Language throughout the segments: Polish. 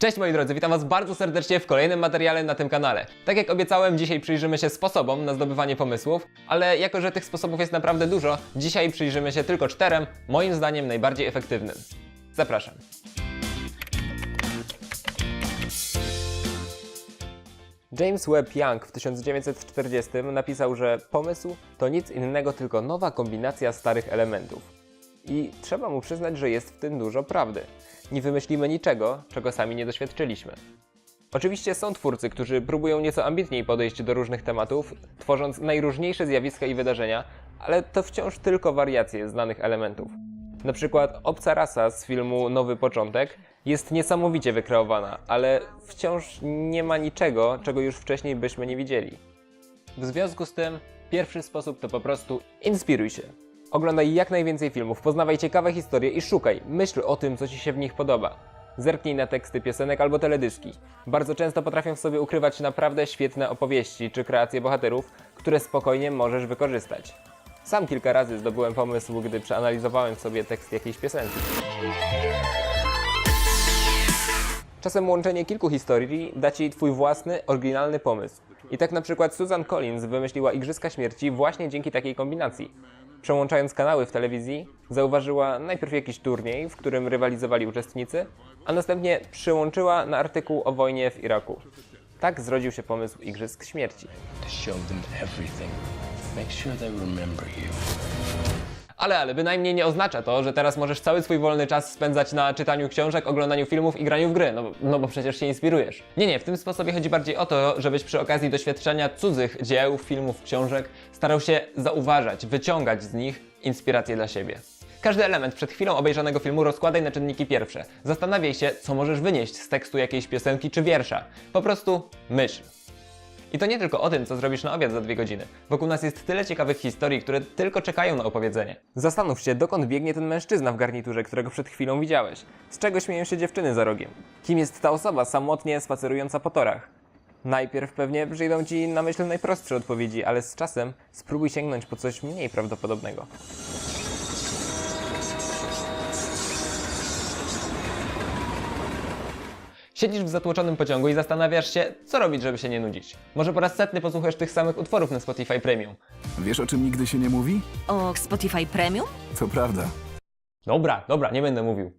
Cześć moi drodzy, witam was bardzo serdecznie w kolejnym materiale na tym kanale. Tak jak obiecałem, dzisiaj przyjrzymy się sposobom na zdobywanie pomysłów, ale jako, że tych sposobów jest naprawdę dużo, dzisiaj przyjrzymy się tylko czterem, moim zdaniem najbardziej efektywnym. Zapraszam. James Webb Young w 1940 napisał, że pomysł to nic innego tylko nowa kombinacja starych elementów. I trzeba mu przyznać, że jest w tym dużo prawdy. Nie wymyślimy niczego, czego sami nie doświadczyliśmy. Oczywiście są twórcy, którzy próbują nieco ambitniej podejść do różnych tematów, tworząc najróżniejsze zjawiska i wydarzenia, ale to wciąż tylko wariacje znanych elementów. Na przykład obca rasa z filmu Nowy Początek jest niesamowicie wykreowana, ale wciąż nie ma niczego, czego już wcześniej byśmy nie widzieli. W związku z tym, pierwszy sposób to po prostu inspiruj się. Oglądaj jak najwięcej filmów, poznawaj ciekawe historie i szukaj, myśl o tym, co Ci się w nich podoba. Zerknij na teksty piosenek albo teledyski. Bardzo często potrafią w sobie ukrywać naprawdę świetne opowieści czy kreacje bohaterów, które spokojnie możesz wykorzystać. Sam kilka razy zdobyłem pomysł, gdy przeanalizowałem sobie tekst jakiejś piosenki. Czasem łączenie kilku historii da Ci Twój własny, oryginalny pomysł. I tak na przykład Susan Collins wymyśliła Igrzyska Śmierci właśnie dzięki takiej kombinacji. Przełączając kanały w telewizji, zauważyła najpierw jakiś turniej, w którym rywalizowali uczestnicy, a następnie przyłączyła na artykuł o wojnie w Iraku. Tak zrodził się pomysł Igrzysk Śmierci. show them everything. Make sure they remember you. Ale, ale bynajmniej nie oznacza to, że teraz możesz cały swój wolny czas spędzać na czytaniu książek, oglądaniu filmów i graniu w gry, no, no bo przecież się inspirujesz. Nie, nie, w tym sposobie chodzi bardziej o to, żebyś przy okazji doświadczenia cudzych dzieł, filmów, książek starał się zauważać, wyciągać z nich inspiracje dla siebie. Każdy element przed chwilą obejrzanego filmu rozkładaj na czynniki pierwsze. Zastanawiaj się, co możesz wynieść z tekstu jakiejś piosenki czy wiersza. Po prostu myśl. I to nie tylko o tym, co zrobisz na obiad za dwie godziny. Wokół nas jest tyle ciekawych historii, które tylko czekają na opowiedzenie. Zastanów się, dokąd biegnie ten mężczyzna w garniturze, którego przed chwilą widziałeś. Z czego śmieją się dziewczyny za rogiem? Kim jest ta osoba samotnie spacerująca po torach? Najpierw pewnie przyjdą ci na myśl najprostsze odpowiedzi, ale z czasem spróbuj sięgnąć po coś mniej prawdopodobnego. Siedzisz w zatłoczonym pociągu i zastanawiasz się, co robić, żeby się nie nudzić. Może po raz setny posłuchasz tych samych utworów na Spotify Premium. Wiesz o czym nigdy się nie mówi? O Spotify Premium? Co prawda. Dobra, dobra, nie będę mówił.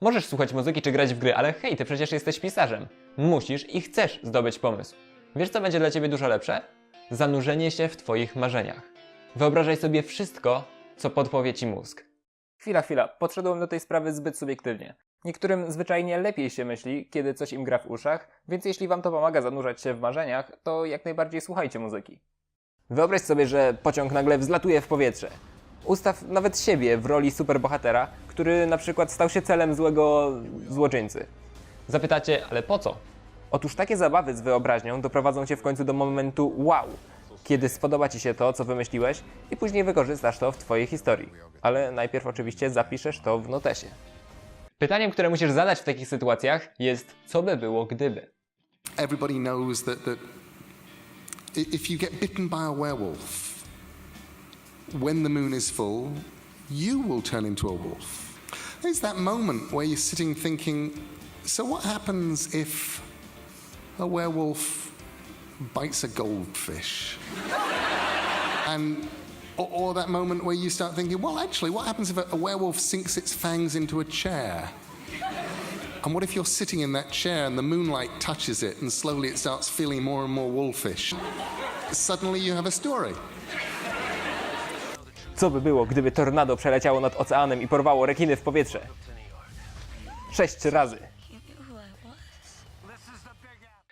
Możesz słuchać muzyki czy grać w gry, ale hej, ty przecież jesteś pisarzem. Musisz i chcesz zdobyć pomysł. Wiesz, co będzie dla ciebie dużo lepsze? Zanurzenie się w twoich marzeniach. Wyobrażaj sobie wszystko, co podpowie ci mózg. Chwila, chwila, podszedłem do tej sprawy zbyt subiektywnie. Niektórym zwyczajnie lepiej się myśli, kiedy coś im gra w uszach, więc jeśli wam to pomaga zanurzać się w marzeniach, to jak najbardziej słuchajcie muzyki. Wyobraź sobie, że pociąg nagle wzlatuje w powietrze. Ustaw nawet siebie w roli superbohatera, który na przykład stał się celem złego złoczyńcy. Zapytacie, ale po co? Otóż takie zabawy z wyobraźnią doprowadzą cię w końcu do momentu wow, kiedy spodoba ci się to, co wymyśliłeś i później wykorzystasz to w twojej historii. Ale najpierw oczywiście zapiszesz to w notesie. Pytaniem, które musisz zadać w takich sytuacjach jest, co by było gdyby? everybody knows that, that if you get bitten by a werewolf, when the moon is full, you will turn into a wolf. There's that moment where you're sitting thinking, so what happens if a werewolf bites a goldfish? and or, or that moment where you start thinking, well, actually, what happens if a, a werewolf sinks its fangs into a chair? And what if you're sitting in that chair and the moonlight touches it and slowly it starts feeling more and more wolfish? Suddenly you have a story. Co by było, gdyby tornado przeleciało nad oceanem i porwało rekiny w powietrze? Sześć razy.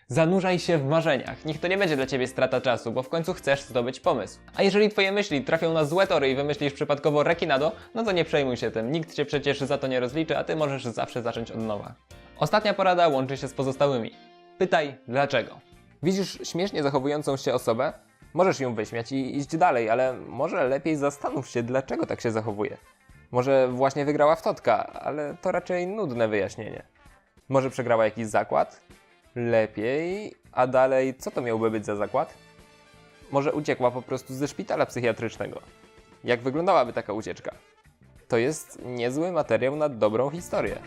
Zanurzaj się w marzeniach. Niech to nie będzie dla ciebie strata czasu, bo w końcu chcesz zdobyć pomysł. A jeżeli twoje myśli trafią na złe tory i wymyślisz przypadkowo rekinado, no to nie przejmuj się tym. Nikt cię przecież za to nie rozliczy, a ty możesz zawsze zacząć od nowa. Ostatnia porada łączy się z pozostałymi. Pytaj dlaczego. Widzisz śmiesznie zachowującą się osobę? Możesz ją wyśmiać i iść dalej, ale może lepiej zastanów się, dlaczego tak się zachowuje. Może właśnie wygrała w totka, ale to raczej nudne wyjaśnienie. Może przegrała jakiś zakład? Lepiej. A dalej, co to miałby być za zakład? Może uciekła po prostu ze szpitala psychiatrycznego. Jak wyglądałaby taka ucieczka? To jest niezły materiał na dobrą historię.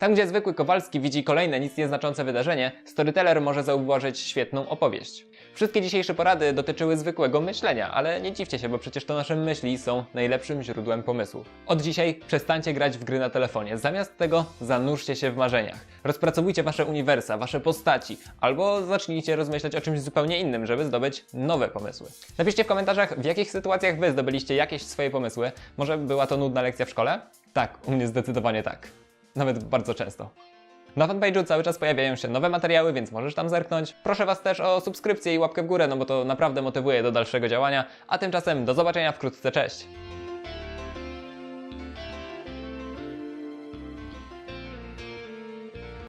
Tam, gdzie zwykły Kowalski widzi kolejne nic nieznaczące wydarzenie, storyteller może zauważyć świetną opowieść. Wszystkie dzisiejsze porady dotyczyły zwykłego myślenia, ale nie dziwcie się, bo przecież to nasze myśli są najlepszym źródłem pomysłów. Od dzisiaj przestańcie grać w gry na telefonie, zamiast tego zanurzcie się w marzeniach. Rozpracowujcie wasze uniwersa, wasze postaci, albo zacznijcie rozmyślać o czymś zupełnie innym, żeby zdobyć nowe pomysły. Napiszcie w komentarzach, w jakich sytuacjach wy zdobyliście jakieś swoje pomysły. Może była to nudna lekcja w szkole? Tak, u mnie zdecydowanie tak. Nawet bardzo często. Na fanpage'u cały czas pojawiają się nowe materiały, więc możesz tam zerknąć. Proszę Was też o subskrypcję i łapkę w górę, no bo to naprawdę motywuje do dalszego działania. A tymczasem do zobaczenia wkrótce, cześć!